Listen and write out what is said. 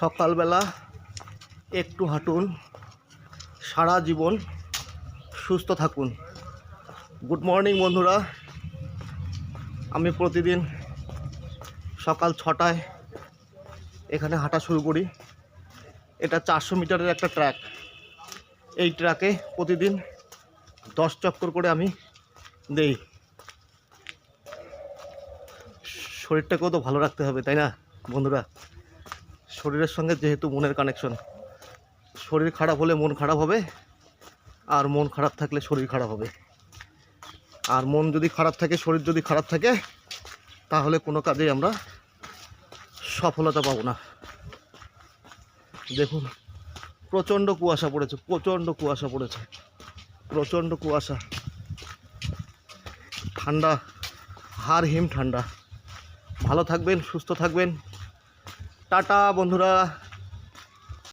সকালবেলা একটু হাঁটুন, সারা জীবন সুস্থ থাকুন। গুড মর্নিং বন্ধুরা। আমি প্রতিদিন সকাল ছটায় এখানে হাঁটা শুরু করি। এটা চারশো মিটারের একটা ট্র্যাক এই ট্র্যাকে প্রতিদিন দশ চক্কর করে আমি দেই। শরীরটাকেও তো ভালো রাখতে হবে, তাই না, বন্ধুরা? শরীরের সঙ্গে যেহেতু মনের কানেকশন শরীর খারাপ হলে মন খারাপ হবে, আর মন খারাপ থাকলে শরীর খারাপ হবে। আর মন যদি খারাপ থাকে, শরীর যদি খারাপ থাকে, তাহলে কোনো কাজেই আমরা সফলতা পাবো না। দেখুন, প্রচণ্ড কুয়াশা পড়েছে, প্রচণ্ড কুয়াশা পড়েছে, প্রচণ্ড কুয়াশা। ঠান্ডা, হাড় হিম ঠান্ডা। ভালো থাকবেন, সুস্থ থাকবেন। টাটা বন্ধুরা।